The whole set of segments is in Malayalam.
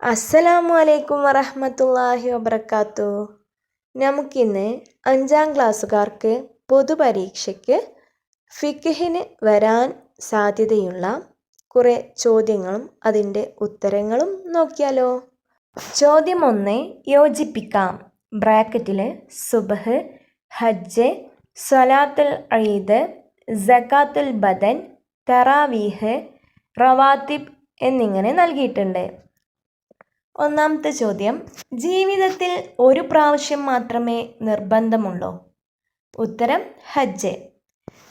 അസ്സലാമു അലൈക്കും വറഹമത്തല്ലാഹി വബർക്കാത്തു നമുക്കിന്ന് അഞ്ചാം ക്ലാസ്സുകാർക്ക് പൊതുപരീക്ഷയ്ക്ക് ഫിക്കഹിന് വരാൻ സാധ്യതയുള്ള കുറേ ചോദ്യങ്ങളും അതിന്റെ ഉത്തരങ്ങളും നോക്കിയാലോ? ചോദ്യം ഒന്ന് യോജിപ്പിക്കാം. ബ്രാക്കറ്റിൽ സുബഹ് ഹജ്ജ് സലാത്തുൽ ഈദ് സക്കാത്തുൽ ബദൻ തറാവീഹ് റവാത്തിബ് എന്നിങ്ങനെ നൽകിയിട്ടുണ്ട്. ഒന്നാമത്തെ ചോദ്യം ജീവിതത്തിൽ ഒരു പ്രാവശ്യം മാത്രമേ നിർബന്ധമുള്ളൂ? ഉത്തരം ഹജ്ജ്.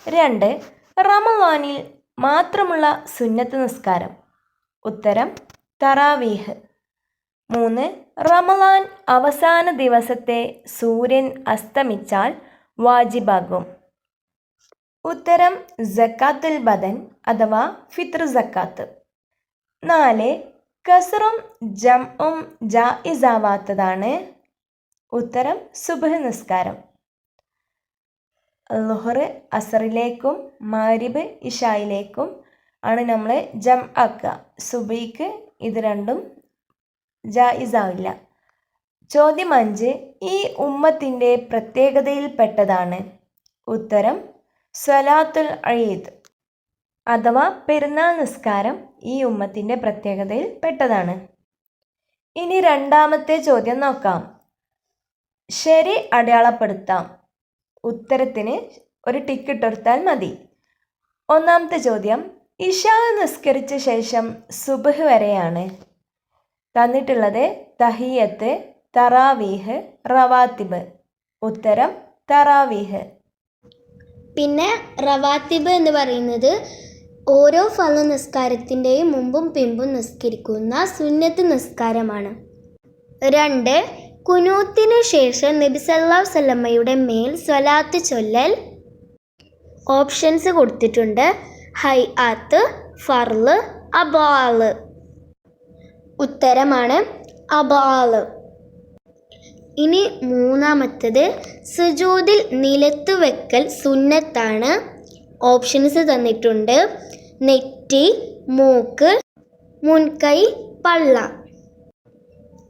രണ്ട് റമവാനിൽ മാത്രമുള്ള സുന്നത്ത് നിസ്കാരം. ഉത്തരം തറാവീഹ്. മൂന്ന് റമലാൻ അവസാന ദിവസത്തെ സൂര്യൻ അസ്തമിച്ചാൽ വാജിബാകും. ഉത്തരം ജക്കാത്തുൽ ബദൻ അഥവാ ഫിത്ർ ജക്കാത്ത് നാല് കസറും ജംഉം ജായിസാവാത്തതാണ് ഉത്തരം സുബഹ് നിസ്കാരം. ലുഹറ് അസറിലേക്കും മാരിബ് ഇഷായിലേക്കും ആണ് നമ്മൾ ജം ആക്കുക. സുബൈക്ക് ഇത് രണ്ടും ജായിസാവില്ല ചോദ്യം അഞ്ച് ഈ ഉമ്മത്തിന്റെ പ്രത്യേകതയിൽപ്പെട്ടതാണ്. ഉത്തരം സ്വലാത്തുൽ ഈദ്. അഥവാ പെരുന്നാൾ നിസ്കാരം ഈ ഉമ്മത്തിന്റെ പ്രത്യേകതയിൽ പെട്ടതാണ്. ഇനി രണ്ടാമത്തെ ചോദ്യം നോക്കാം. ശരി അടയാളപ്പെടുത്താം. ഉത്തരത്തിന് ഒരു ടിക്ക് ഇട്ടൊടുത്താൽ മതി. ഒന്നാമത്തെ ചോദ്യം ഇഷാ നിസ്കരിച്ച ശേഷം സുബഹ് വരെയാണ്. തന്നിട്ടുള്ളത് തഹിയത്ത് തറാവീഹ് റവാത്തിബ്. ഉത്തരം തറാവീഹ്. പിന്നെ റവാത്തിബ് എന്ന് പറയുന്നത് ഓരോ ഫല നിസ്കാരത്തിന്റെയും മുമ്പും പിമ്പും നിസ്കരിക്കുന്ന സുന്നത്ത് നിസ്കാരമാണ്. രണ്ട് കുനൂത്തിന് ശേഷം നബി സല്ലല്ലാഹു അലൈഹി വസല്ലമയുടെ മേൽ സ്വലാത്ത് ചൊല്ലൽ. ഓപ്ഷൻസ് കൊടുത്തിട്ടുണ്ട്. ഹൈ ആത്ത് ഫർൾ അബാൾ. ഉത്തരമാണ് അബാൾ. ഇനി മൂന്നാമത്തത് സുജൂതിൽ നിലത്ത് വെക്കൽ സുന്നത്താണ്. ഓപ്ഷൻസ് തന്നിട്ടുണ്ട്. നെറ്റി മൂക്ക് മുൻകൈ പള്ള.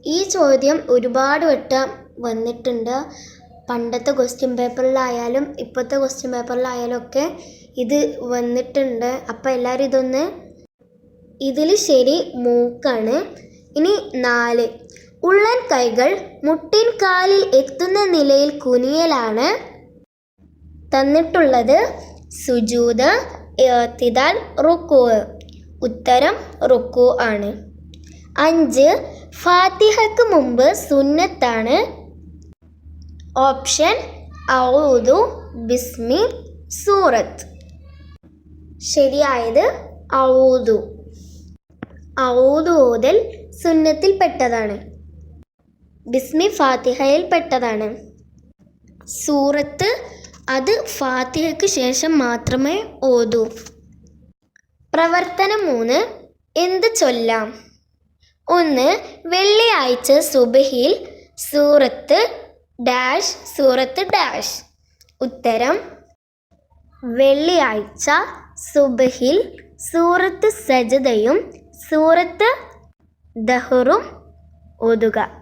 ഈ ചോദ്യം ഒരുപാട് വട്ടം വന്നിട്ടുണ്ട്. പണ്ടത്തെ ക്വസ്റ്റ്യൻ പേപ്പറിലായാലും ഇപ്പോഴത്തെ ക്വസ്റ്റ്യൻ പേപ്പറിലായാലും ഒക്കെ ഇത് വന്നിട്ടുണ്ട്. അപ്പോൾ എല്ലാവരും ഇതൊന്ന് ഇതിൽ ശരി മൂക്കാണ്. ഇനി നാല്. ഉള്ളൻ കൈകൾ മുട്ടിൻ കാലിൽ എത്തുന്ന നിലയിൽ കുനിയലാണ്. തന്നിട്ടുള്ളത് സുജൂദ് ഏത്തിദാൽ റുക്കു. ഉത്തരം റുക്കു ആണ്. അഞ്ച് ഫാത്തിഹയ്ക്ക് മുമ്പ് സുന്നത്താണ്. ഓപ്ഷൻ ഔദു ബിസ്മി സൂറത്ത്. ശരിയായത് ഔദു. ഔദു ഓതൽ സുന്നത്തിൽപ്പെട്ടതാണ് ബിസ്മി ഫാത്തിഹയിൽ പെട്ടതാണ്. സൂറത്ത് അത് ഫാത്തിഹയ്ക്ക് ശേഷം മാത്രമേ ഓതൂ. പ്രവർത്തനം മൂന്ന് എന്ത് ചൊല്ലാം? ഒന്ന് വെള്ളിയാഴ്ച സുബഹിയിൽ സൂറത്ത് ഡാഷ് സൂറത്ത് ഡാഷ്. ഉത്തരം വെള്ളിയാഴ്ച സുബഹിൽ സൂറത്ത് സജതയും സൂറത്ത് ദഹറും ഓതുക.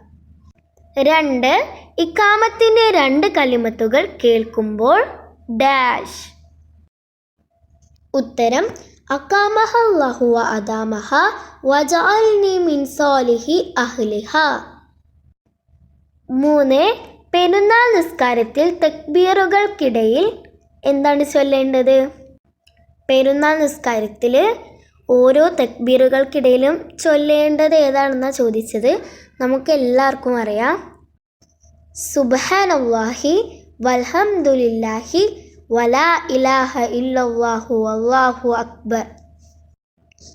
രണ്ട് ഇക്കാമത്തിന്റെ രണ്ട് കലിമത്തുകൾ കേൾക്കുമ്പോൾ ഡാഷ്. ഉത്തരം അക്കാമഹ ലഹുവ അദാമഹ വജാൽനി മിൻ സാലിഹി അഹ്ലിഹ. മൂന്ന് പെരുന്നാൾ നിസ്കാരത്തിൽ തക്ബീറുകൾക്കിടയിൽ എന്താണ് ചൊല്ലേണ്ടത്? പെരുന്നാൾ നിസ്കാരത്തിൽ ഓരോ തക്ബീറുകൾക്കിടയിലും ചൊല്ലേണ്ടത് ഏതാണെന്നാണ് ചോദിച്ചത്? നമുക്ക് എല്ലാവർക്കും അറിയാം. സുബഹാനല്ലാഹി വൽഹംദുലില്ലാഹി വലാ ഇലാഹ ഇല്ലാഹു അള്ളാഹു അക്ബർ.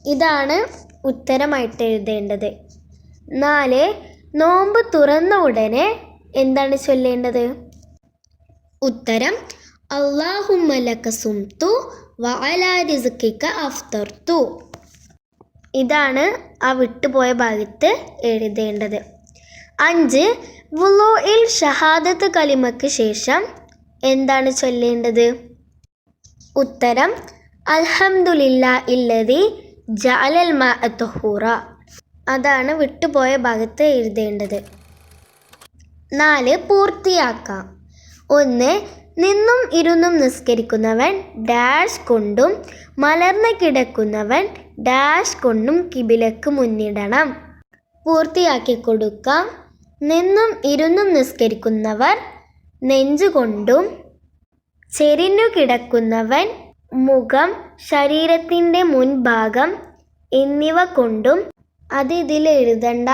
ഇതാണ് ഉത്തരമായിട്ട് എഴുതേണ്ടത്. നാല് നോമ്പ് തുറന്ന ഉടനെ എന്താണ് ചൊല്ലേണ്ടത്? ഉത്തരം അള്ളാഹുമ്മലക്ക സുംതു വഅലാ റിസ്കിക അഫ്തർത്തു ഇതാണ് ആ വിട്ടുപോയ ഭാഗത്ത് എഴുതേണ്ടത്. അഞ്ച് വുലോയിൽ ഷഹാദത്ത് കലിമയ്ക്ക് ശേഷം എന്താണ് ചൊല്ലേണ്ടത്? ഉത്തരം അൽഹംദുലില്ലാ ഇല്ലതി ജഅലൽ മാ അതാണ് വിട്ടുപോയ ഭാഗത്ത് എഴുതേണ്ടത്. നാല് പൂർത്തിയാക്കാം. ഒന്ന് നിന്നും ഇരുന്നും നിസ്കരിക്കുന്നവൻ ഡാഷ് കൊണ്ടും മലർന്ന് കിടക്കുന്നവൻ ഡാഷ് കൊണ്ടും കിബിലക്ക് മുന്നിടണം. പൂർത്തിയാക്കി കൊടുക്കാം. നിന്നും ഇരുന്നും നിസ്കരിക്കുന്നവർ നെഞ്ചുകൊണ്ടും ചെരിഞ്ഞു കിടക്കുന്നവൻ മുഖം ശരീരത്തിന്റെ മുൻഭാഗം എന്നിവ കൊണ്ടും അത് ഇതിൽ എഴുതണ്ട.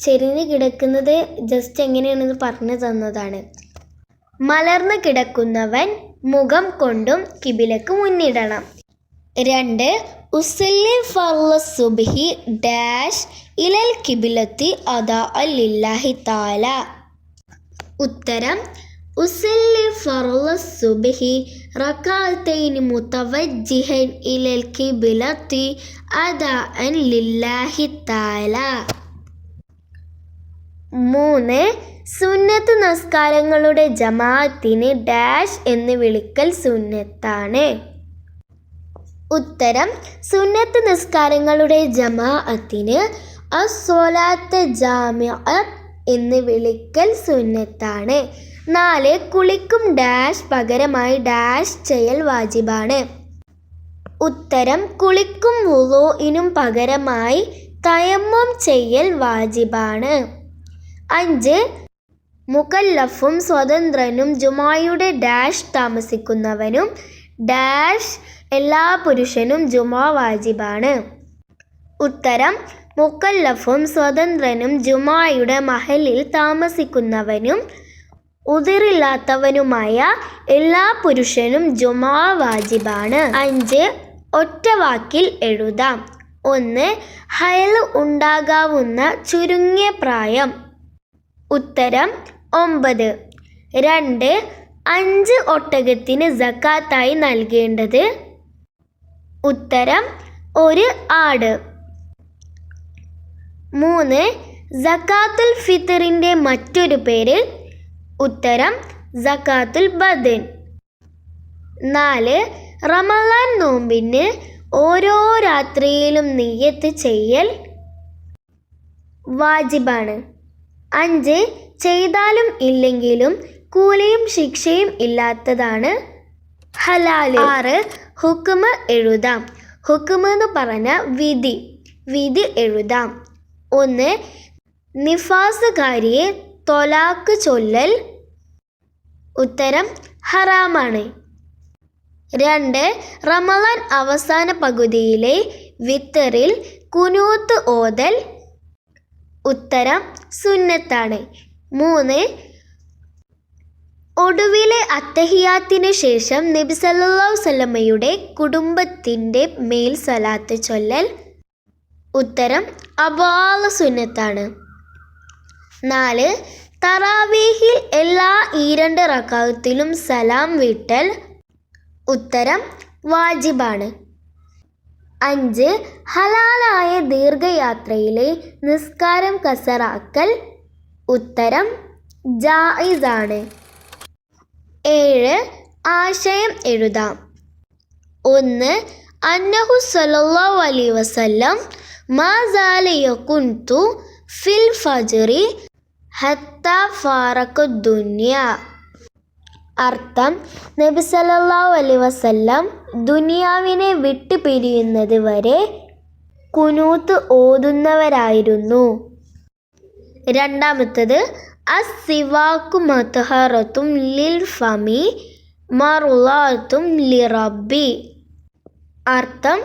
ചെരിഞ്ഞു കിടക്കുന്നത് ജസ്റ്റ് എങ്ങനെയാണെന്ന് പറഞ്ഞു തന്നതാണ്. മലർന്നു കിടക്കുന്നവൻ മുഖം കൊണ്ടും കിബിലക്ക് മുന്നിടണം. രണ്ട് സുബ്ഹി ഡാഷ് ഇലൽ കിബിലത്തി അദാ അല്ലാഹി താല ഉത്തരം ഇലൽ കിബിലത്തി അദാഅൻ ലില്ലാഹി മൂന്ന് സുന്നത്ത് നമസ്കാരങ്ങളുടെ ജമാഅത്തിന് ഡാഷ് എന്ന് വിളിക്കൽ സുന്നത്താണ്. ഉത്തരം സുന്നത്ത് നിസ്കാരങ്ങളുടെ ജമാഅത്തിന് അസ്വലാത്ത് ജാമ്യ എന്ന് വിളിക്കൽ സുന്നത്താണ്. നാല് കുളിക്കും ഡാഷ് പകരമായി ഡാഷ് ചെയ്യൽ വാജിബാണ്. ഉത്തരം കുളിക്കും വുളുഇനും പകരമായി തയമ്മം ചെയ്യൽ വാജിബാണ്. അഞ്ച് മുക്കല്ലഫും സ്വതന്ത്രനും ജുമായുടെ ഡാഷ് താമസിക്കുന്നവനും ഡാഷ് എല്ലാ പുരുഷനും ജുമാ വാജിബാണ്. ഉത്തരം മുക്കല്ലഫും സ്വതന്ത്രനും ജുമായുടെ മഹലിൽ താമസിക്കുന്നവനും ഉതിറില്ലാത്തവനുമായ എല്ലാ പുരുഷനും ജുമാ വാജിബാണ്. അഞ്ച് ഒറ്റ വാക്കിൽ എഴുതാം. ഒന്ന് ഹയൽ ഉണ്ടാകാവുന്ന ചുരുങ്ങിയ പ്രായം. ഉത്തരം ഒമ്പത്. രണ്ട് അഞ്ച് ഒട്ടകത്തിന് ജക്കാത്തായി നൽകേണ്ടത് ഉത്തരം ഒരു ആട്. മൂന്ന് സക്കാത്തുൽ ഫിത്തറിന്റെ മറ്റൊരു പേര് ഉത്തരം സക്കാത്തുൽ ബദൻ. നാല് റമലാൻ നോമ്പിന് ഓരോ രാത്രിയിലും നെയ്യത്ത് ചെയ്യൽ വാജിബാണ്. അഞ്ച് ചെയ്താലും ഇല്ലെങ്കിലും കൂലിയും ശിക്ഷയും ഇല്ലാത്തതാണ് ഹലാൽ. ആറ് ഹുക്കുമ് എഴുതാം. ഹുക്കുമ് എന്ന് പറഞ്ഞ വിധി. വിധി എഴുതാം. ഒന്ന് നിഫാസുകാരിയെ തൊലാക്ക് ചൊല്ലൽ ഉത്തരം ഹറാമാണ്. രണ്ട് റമദാൻ അവസാന പകുതിയിലെ വിത്തറിൽ കുനൂത്ത് ഓതൽ ഉത്തരം സുന്നത്താണ്. മൂന്ന് ഒടുവിലെ അത്തഹിയാത്തിന് ശേഷം നബി സല്ലല്ലാഹു സല്ലമ്മയുടെ കുടുംബത്തിന്റെ മേൽ സലാത്ത് ചൊല്ലൽ. ഉത്തരം അപാല സുന്നത്താണ്. നാല് തറാവീഹിൽ എല്ലാ ഈ രണ്ട് റക്കാത്തിലും സലാം വിട്ടൽ. ഉത്തരം വാജിബാണ്. അഞ്ച് ഹലാലായ ദീർഘയാത്രയിലെ നിസ്കാരം കസറാക്കൽ. ഉത്തരം ജായിസാണ്. ഏഴ് ആശയം എഴുതാം. ഒന്ന് അന്നഹു സല്ലല്ലാഹു അലി വസല്ലം മാ സാല ഫിൽ ഫജ്റി ഹത്ത ഫാറഖു ദുനിയ. അർത്ഥം നബി സല്ലല്ലാഹു അലൈഹി വസല്ലം ദുനിയാവിനെ വിട്ടു പിരിയുന്നത് വരെ കുനൂത്ത് ഓതുന്നവരായിരുന്നു. രണ്ടാമത്തത് അസിവാക്കു മതഹറത്തും ലിൽ ഫമി മറുലാത്തും ലിറബി അർത്ഥം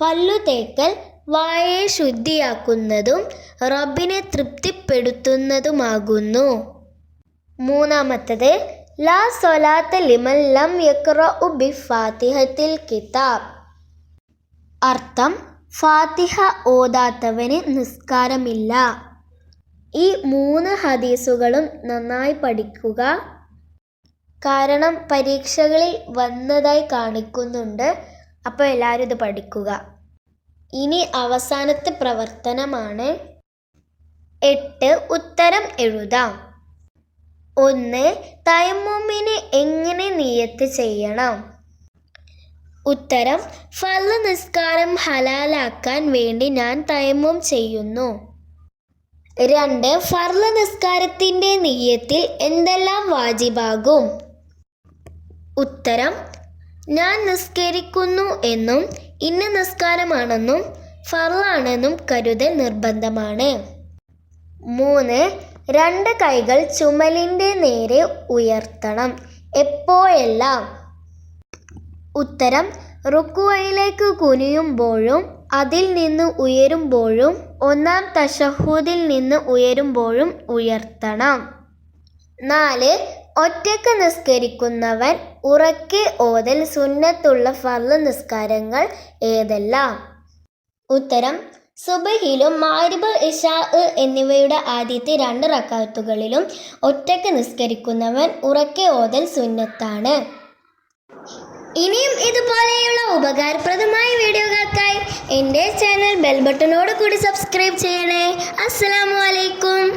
പല്ലു തേക്കൽ വായയെ ശുദ്ധിയാക്കുന്നതും റബ്ബിനെ തൃപ്തിപ്പെടുത്തുന്നതുമാകുന്നു. മൂന്നാമത്തത് ലാ സൊലാത്ത ലിമൻ ലം യക്റഉ ബി ഫാത്തിഹത്തിൽ കിതാബ്. അർത്ഥം ഫാത്തിഹ ഓതാത്തവന് നിസ്കാരമില്ല. ഈ മൂന്ന് ഹദീസുകളും നന്നായി പഠിക്കുക. കാരണം പരീക്ഷകളിൽ വന്നതായി കാണിക്കുന്നുണ്ട്. അപ്പോൾ എല്ലാവരും ഇത് പഠിക്കുക. ഇനി അവസാനത്തെ പ്രവർത്തനമാണ്. എട്ട് ഉത്തരം എഴുതാം. ഒന്ന് തയമ്മുമിന് എങ്ങനെ നിയത്ത് ചെയ്യണം? ഉത്തരം ഫല നിസ്കാരം ഹലാലാക്കാൻ വേണ്ടി ഞാൻ തയമ്മും ചെയ്യുന്നു. രണ്ട് ഫർൾ നിസ്കാരത്തിന്റെ നെയ്യത്തിൽ എന്തെല്ലാം വാജിബാകും? ഉത്തരം ഞാൻ നിസ്കരിക്കുന്നു എന്നും ഇന്ന നിസ്കാരമാണെന്നും ഫർളാണെന്നും കരുതൽ നിർബന്ധമാണ്. മൂന്ന് രണ്ട് കൈകൾ ചുമലിന്റെ നേരെ ഉയർത്തണം എപ്പോഴെല്ലാം? ഉത്തരം റുക്കുവയിലേക്ക് കുനിയുമ്പോഴും അതിൽ നിന്ന് ഉയരുമ്പോഴും ഒന്നാം തഷഹൂദിൽ നിന്ന് ഉയരുമ്പോഴും ഉയർത്തണം. നാല് ഒറ്റയ്ക്ക് നിസ്കരിക്കുന്നവൻ ഉറക്കെ ഓതൽ സുന്നത്തുള്ള ഫർൾ നിസ്കാരങ്ങൾ ഏതെല്ലാം? ഉത്തരം സുബഹിലും മാരിബ് ഇഷാ എന്നിവയുടെ ആദ്യത്തെ രണ്ട് റക്കാത്തുകളിലും ഒറ്റയ്ക്ക് നിസ്കരിക്കുന്നവൻ ഉറക്കെ ഓതൽ സുന്നത്താണ്. ഇനിയും ഇതുപോലെയുള്ള ഉപകാരപ്രദമായ വീഡിയോകൾക്കായി എന്റെ ചാനൽ ബെൽ ബട്ടണോട് കൂടി സബ്സ്ക്രൈബ് ചെയ്യണേ. അസ്സലാമലൈക്കും